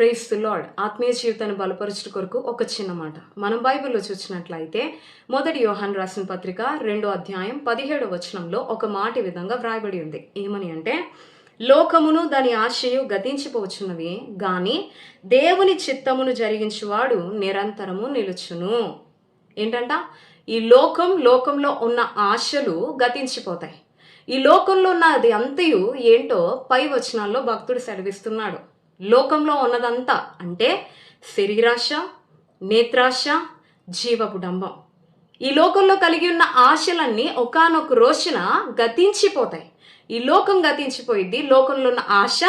Praise lord ఆత్మీయ జీవితాన్ని బలపరచుట కొరకు ఒక చిన్న మాట. మనం బైబిల్లో చూసినట్లయితే మొదటి యోహాన్ రాసిన పత్రిక రెండో అధ్యాయం పదిహేడో వచనంలో ఒక మాట విధంగా వ్రాయబడి ఉంది. ఏమని అంటే లోకమును దాని ఆశయు గతించిపోవచ్చున్నవి గాని దేవుని చిత్తమును జరిగించువాడు నిరంతరము నిలుచును. ఏంటంట? ఈ లోకం లోకంలో ఉన్న ఆశలు గతించిపోతాయి. ఈ లోకంలో ఉన్నది అంతయు ఏంటో పై వచనాల్లో భక్తుడు సెలవిస్తున్నాడు. లోకంలో ఉన్నదంతా అంటే శరీరాశ నేత్రాశ జీవపుడంబం ఈ లోకంలో కలిగి ఉన్న ఆశలన్నీ ఒకానొక రోజున గతించిపోతాయి. ఈ లోకం గతించిపోయిద్ది లోకంలో ఉన్న ఆశ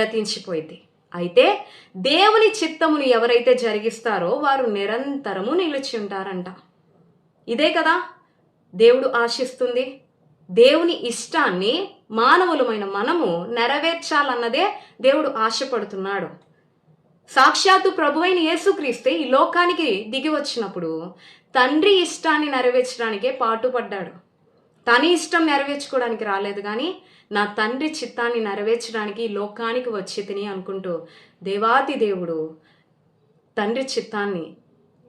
గతించిపోయింది అయితే దేవుని చిత్తమును ఎవరైతే జరిగిస్తారో వారు నిరంతరము నిలిచి ఉంటారంట. ఇదే కదా దేవుడు ఆశిస్తుంది. దేవుని ఇష్టాన్ని మానవులమైన మనము నెరవేర్చాలన్నదే దేవుడు ఆశపడుతున్నాడు. సాక్షాత్తు ప్రభు అయిన యేసుక్రీస్తే ఈ లోకానికి దిగి వచ్చినప్పుడు తండ్రి ఇష్టాన్ని నెరవేర్చడానికే పాటుపడ్డాడు. తన ఇష్టం నెరవేర్చుకోవడానికి రాలేదు కానీ నా తండ్రి చిత్తాన్ని నెరవేర్చడానికి ఈ లోకానికి వచ్చి తిని అనుకుంటూ దేవాతి దేవుడు తండ్రి చిత్తాన్ని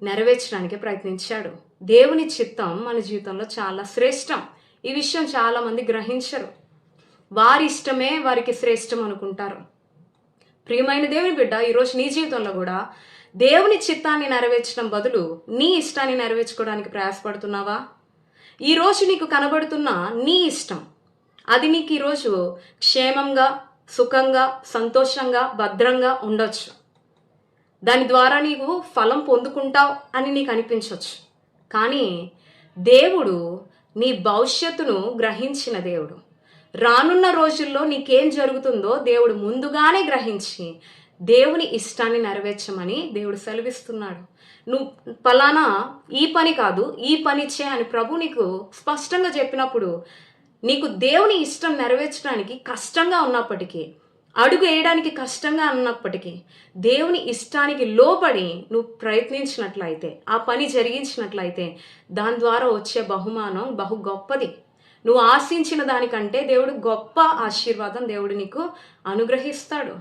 నెరవేర్చడానికి ప్రయత్నించాడు. దేవుని చిత్తం మన జీవితంలో చాలా శ్రేష్టం. ఈ విషయం చాలామంది గ్రహించరు. వారి ఇష్టమే వారికి శ్రేష్టం అనుకుంటారు. ప్రియమైన దేవుని బిడ్డ ఈరోజు నీ జీవితంలో కూడా దేవుని చిత్తాన్ని నెరవేర్చడం బదులు నీ ఇష్టాన్ని నెరవేర్చుకోవడానికి ప్రయాసపడుతున్నావా? ఈరోజు నీకు కనబడుతున్న నీ ఇష్టం. అది నీకు ఈరోజు క్షేమంగా సుఖంగా సంతోషంగా భద్రంగా ఉండొచ్చు. దాని ద్వారా నీకు ఫలం పొందుకుంటావు అని నీకు అనిపించవచ్చు కానీ దేవుడు నీ భవిష్యత్తును గ్రహించిన దేవుడు. రానున్న రోజుల్లో నీకేం జరుగుతుందో దేవుడు ముందుగానే గ్రహించి దేవుని ఇష్టాన్ని నెరవేర్చమని దేవుడు సెలవిస్తున్నాడు. నువ్వు పలానా ఈ పని కాదు ఈ పని చే అని ప్రభు నీకు స్పష్టంగా చెప్పినప్పుడు నీకు దేవుని ఇష్టం నెరవేర్చడానికి కష్టంగా ఉన్నప్పటికీ అడుగు వేయడానికి కష్టంగా అన్నప్పటికీ దేవుని ఇష్టానికి లోబడి నువ్వు ప్రయత్నించినట్లయితే ఆ పని జరిగించినట్లయితే దాని ద్వారా వచ్చే బహుమానం బహు గొప్పది. నువ్వు ఆశించిన దానికంటే దేవుడు గొప్ప ఆశీర్వాదం దేవుడు నీకు అనుగ్రహిస్తాడు.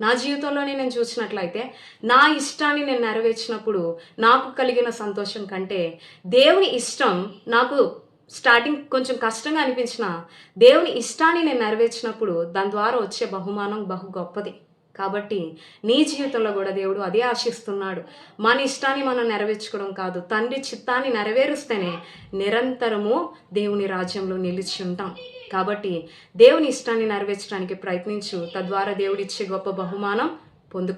నా జీవితంలోనే నేను చూసినట్లయితే నా ఇష్టాన్ని నేను నెరవేర్చినప్పుడు నాకు కలిగిన సంతోషం కంటే దేవుని ఇష్టం నాకు స్టార్టింగ్ కొంచెం కష్టంగా అనిపించిన దేవుని ఇష్టాన్ని నేను నెరవేర్చినప్పుడు దాని ద్వారా వచ్చే బహుమానం బహు గొప్పది. కాబట్టి నీ జీవితంలో కూడా దేవుడు అదే ఆశిస్తున్నాడు. మన ఇష్టాన్ని మనం నెరవేర్చుకోవడం కాదు తండ్రి చిత్తాన్ని నెరవేరుస్తేనే నిరంతరము దేవుని రాజ్యంలో నిలిచి ఉంటాం. కాబట్టి దేవుని ఇష్టాన్ని నెరవేర్చడానికి ప్రయత్నించు. తద్వారా దేవుడిచ్చే గొప్ప బహుమానం పొందుకో